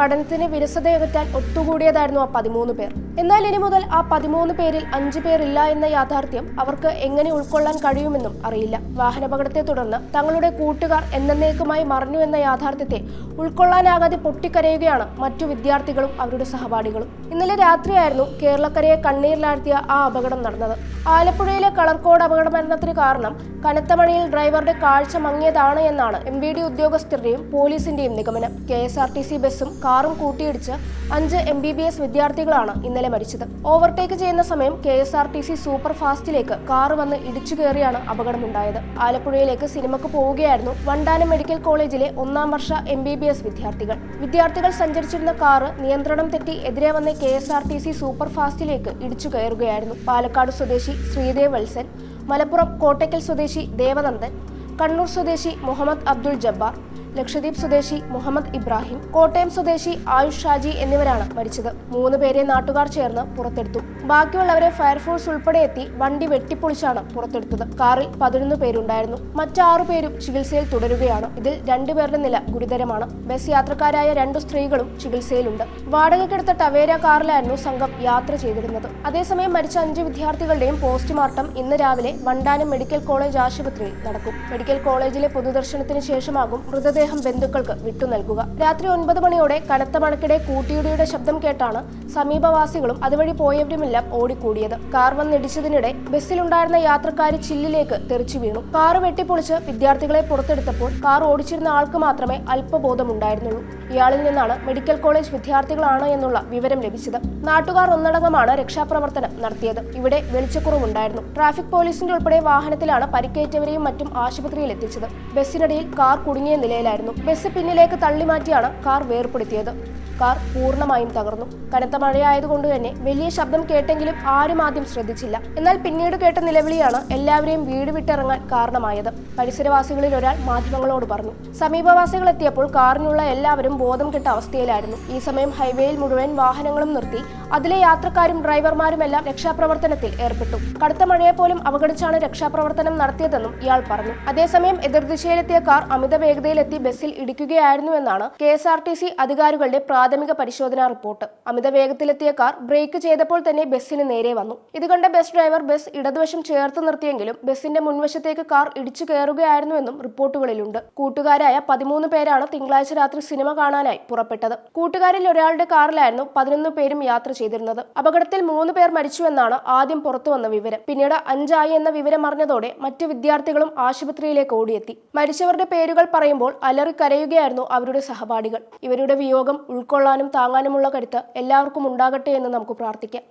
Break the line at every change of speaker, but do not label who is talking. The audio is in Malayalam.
പഠനത്തിന് വിരസതയകറ്റാൻ ഒത്തുകൂടിയതായിരുന്നു ആ പതിമൂന്ന് പേർ. എന്നാൽ ഇനി മുതൽ ആ പതിമൂന്ന് പേരിൽ അഞ്ചു പേരില്ല എന്ന യാഥാർത്ഥ്യം അവർക്ക് എങ്ങനെ ഉൾക്കൊള്ളാൻ കഴിയുമെന്നും അറിയില്ല. വാഹനാപകടത്തെ തുടർന്ന് തങ്ങളുടെ കൂട്ടുകാർ എന്നേക്കുമായി മറഞ്ഞു എന്ന യാഥാർത്ഥ്യത്തെ ഉൾക്കൊള്ളാനാകാതെ പൊട്ടിക്കരയുകയാണ് മറ്റു വിദ്യാർത്ഥികളും അവരുടെ സഹപാഠികളും. ഇന്നലെ രാത്രിയായിരുന്നു കേരളക്കരയെ കണ്ണീരിലാഴ്ത്തിയ ആ അപകടം നടന്നത്. ആലപ്പുഴയിലെ കളർക്കോട് അപകട മരണത്തിന് കാരണം കനത്ത മഴയിൽ ഡ്രൈവറുടെ കാഴ്ച മങ്ങിയതാണ് എന്നാണ് എം വി ഡി ഉദ്യോഗസ്ഥരുടെയും പോലീസിന്റെയും നിഗമനം. K S R T C ബസ്സും കാറും കൂട്ടിയിടിച്ച് അഞ്ച് എം ബി ബി എസ് വിദ്യാർത്ഥികളാണ് ഇന്നലെ മരിച്ചത്. ഓവർടേക്ക് ചെയ്യുന്ന സമയം K S R T C super ഫാസ്റ്റിലേക്ക് car വന്ന് ഇടിച്ചു കയറിയാണ് അപകടമുണ്ടായത്. ആലപ്പുഴയിലേക്ക് സിനിമക്ക് പോവുകയായിരുന്നു വണ്ടാനം മെഡിക്കൽ കോളേജിലെ ഒന്നാം വർഷ എം ബി ബി എസ് വിദ്യാർത്ഥികൾ. വിദ്യാർത്ഥികൾ സഞ്ചരിച്ചിരുന്ന കാറ് നിയന്ത്രണം തെറ്റി എതിരെ വന്ന K S R T C super ഫാസ്റ്റിലേക്ക് ഇടിച്ചു കയറുകയായിരുന്നു. പാലക്കാട് സ്വദേശി ശ്രീദേവ് വത്സൻ മലപ്പുറം കോട്ടയ്ക്കൽ സ്വദേശി ദേവനന്ദൻ കണ്ണൂർ സ്വദേശി മുഹമ്മദ് അബ്ദുൾ ജബ്ബാർ ലക്ഷദ്വീപ് സ്വദേശി മുഹമ്മദ് ഇബ്രാഹിം കോട്ടയം സ്വദേശി ആയുഷ് ഷാജി എന്നിവരാണ് മരിച്ചത്. മൂന്ന് പേരെ നാട്ടുകാർ ചേർന്ന് പുറത്തെടുത്തു. ബാക്കിയുള്ളവരെ ഫയർഫോഴ്സ് ഉൾപ്പെടെ എത്തി വണ്ടി വെട്ടിപ്പൊളിച്ചാണ് പുറത്തെടുത്തത്. കാറിൽ പതിനൊന്ന് പേരുണ്ടായിരുന്നു. മറ്റാറു പേരും ചികിത്സയിൽ തുടരുകയാണ്. ഇതിൽ രണ്ടുപേരുടെ നില ഗുരുതരമാണ്. ബസ് യാത്രക്കാരായ രണ്ടു സ്ത്രീകളും ചികിത്സയിലുണ്ട്. വാടകയ്ക്കെടുത്ത ടവേര കാറിലായിരുന്നു സംഘം യാത്ര ചെയ്തിരുന്നത്. അതേസമയം മരിച്ച അഞ്ച് വിദ്യാർത്ഥികളുടെയും പോസ്റ്റ്മോർട്ടം ഇന്ന് രാവിലെ വണ്ടാനം മെഡിക്കൽ കോളേജ് ആശുപത്രിയിൽ നടക്കും. മെഡിക്കൽ കോളേജിലെ പൊതുദർശനത്തിന് ശേഷമാകും മൃതദേഹം ബന്ധുക്കൾക്ക് വിട്ടു നൽകുക. രാത്രി ഒൻപത് മണിയോടെ കനത്ത മഴക്കിടെ കൂട്ടിയിടിയുടെ ശബ്ദം കേട്ടാണ് സമീപവാസികളും അതുവഴി പോയവരുമെല്ലാം ഓടിക്കൂടിയത്. കാർ വന്നിടിച്ചതിനിടെ ബസ്സിലുണ്ടായിരുന്ന യാത്രക്കാരി ചില്ലിലേക്ക് തെറിച്ചു വീണു. കാർ വെട്ടിപ്പൊളിച്ച് വിദ്യാർത്ഥികളെ പുറത്തെടുത്തപ്പോൾ കാർ ഓടിച്ചിരുന്ന ആൾക്ക് മാത്രമേ അല്പബോധമുണ്ടായിരുന്നുള്ളൂ. ഇയാളിൽ നിന്നാണ് മെഡിക്കൽ കോളേജ് വിദ്യാർത്ഥികളാണ് എന്നുള്ള വിവരം ലഭിച്ചത്. നാട്ടുകാർ ഒന്നടങ്കമാണ് രക്ഷാപ്രവർത്തനം നടത്തിയത്. ഇവിടെ വെളിച്ചക്കുറവുണ്ടായിരുന്നു. ട്രാഫിക് പോലീസിന്റെ ഉൾപ്പെടെ വാഹനത്തിലാണ് പരിക്കേറ്റവരെയും മറ്റും ആശുപത്രിയിൽ എത്തിച്ചത് ബസ്സിനിടയിൽ കാർ കുടുങ്ങിയ നിലയിലായിരുന്നു. ബസ് പിന്നിലേക്ക് തള്ളിമാറ്റിയാണ് കാർ വേർപ്പെടുത്തിയത് കാർ പൂർണമായും തകർന്നു. കനത്ത മഴയായതുകൊണ്ട് തന്നെ വലിയ ശബ്ദം കേട്ടെങ്കിലും ആരും ആദ്യം ശ്രദ്ധിച്ചില്ല. എന്നാൽ പിന്നീട് കേട്ട നിലവിളിയാണ് എല്ലാവരെയും വീട് വിട്ടിറങ്ങാൻ കാരണമായത്. പരിസരവാസികളിൽ ഒരാൾ മാധ്യമങ്ങളോട് പറഞ്ഞു. സമീപവാസികൾ എത്തിയപ്പോൾ കാറിനുള്ള എല്ലാവരും ബോധം കെട്ട അവസ്ഥയിലായിരുന്നു. ഈ സമയം ഹൈവേയിൽ മുഴുവൻ വാഹനങ്ങളും നിർത്തി അതിലെ യാത്രക്കാരും ഡ്രൈവർമാരുമെല്ലാം രക്ഷാപ്രവർത്തനത്തിൽ ഏർപ്പെട്ടു. കടുത്ത മഴയെ പോലും അവഗണിച്ചാണ് രക്ഷാപ്രവർത്തനം നടത്തിയതെന്നും ഇയാൾ പറഞ്ഞു. അതേസമയം എതിർദിശയിലെത്തിയ കാർ അമിത വേഗതയിലെത്തി ബസ്സിൽ ഇടിക്കുകയായിരുന്നുവെന്നാണ് K S R T C അധികാരികളുടെ പ്രാഥമിക പരിശോധനാ റിപ്പോർട്ട്. അമിത വേഗത്തിലെത്തിയ കാർ ബ്രേക്ക് ചെയ്തപ്പോൾ തന്നെ ബസ്സിന് നേരെ വന്നു. ഇത് ബസ് ഡ്രൈവർ ബസ് ഇടതുവശം ചേർത്ത് നിർത്തിയെങ്കിലും ബസിന്റെ മുൻവശത്തേക്ക് കാർ ഇടിച്ചു കയറുകയായിരുന്നുവെന്നും റിപ്പോർട്ടുകളിലുണ്ട്. കൂട്ടുകാരായ പതിമൂന്ന് പേരാണ് തിങ്കളാഴ്ച രാത്രി സിനിമ കാണാനായി പുറപ്പെട്ടത്. കൂട്ടുകാരിൽ ഒരാളുടെ കാറിലായിരുന്നു പതിനൊന്ന് പേരും യാത്ര ചെയ്തിരുന്നത്. അപകടത്തിൽ മൂന്ന് പേർ മരിച്ചുവെന്നാണ് ആദ്യം പുറത്തുവന്ന വിവരം. പിന്നീട് അഞ്ചായി എന്ന വിവരം അറിഞ്ഞതോടെ മറ്റു വിദ്യാർത്ഥികളും ആശുപത്രിയിലേക്ക് ഓടിയെത്തി. മരിച്ചവരുടെ പേരുകൾ പറയുമ്പോൾ അലറിക്കരയുകയായിരുന്നു അവരുടെ സഹപാഠികൾ. ഇവരുടെ വിയോഗം ഉൾക്കൊള്ളാനും താങ്ങാനുമുള്ള കരുത്ത് എല്ലാവർക്കും ഉണ്ടാകട്ടെ എന്ന് നമുക്ക് പ്രാർത്ഥിക്കാം.